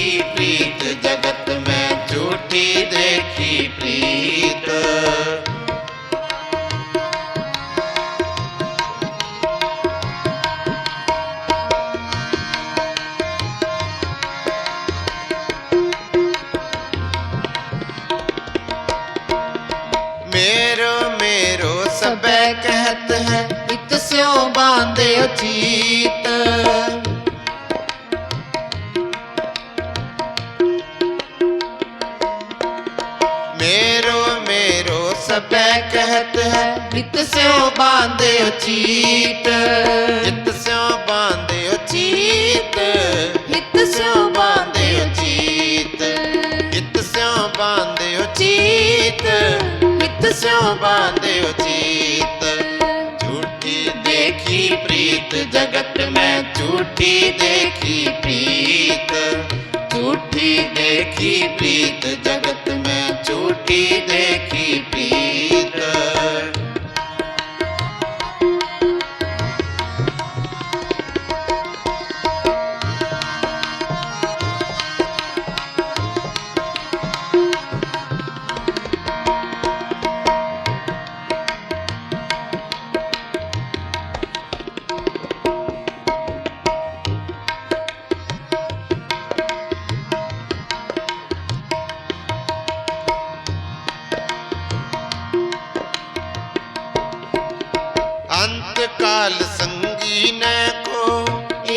देखी प्रीत, जगत में झूठी देखी प्रीत। मेरो मेरो सबे कहत है इत स्यो बांधे चीत। सबे कहत है इत स्यो बांधे चीत। इत स्यो बांधे चीत। इत स्यो बांधे चीत। इत स्यो बांधे चीत। इत स्यो बांधे चीत। झूठी देखी प्रीत जगत में झूठी देखी प्रीत। झूठी देखी प्रीत जगत में झूठी देखी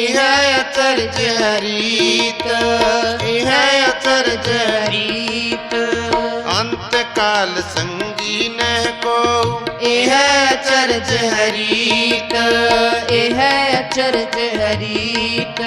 ਇਹ ਤਰਜ ਹਰੀਤ ਇਹ ਤਰਜ ਹਰੀਤ ਅੰਤ ਕਾਲ ਸੰਗੀ ਨਹਿ ਕੋ ਇਹ ਤਰਜ ਹਰੀਤ ਇਹ ਤਰਜ ਹਰੀਤ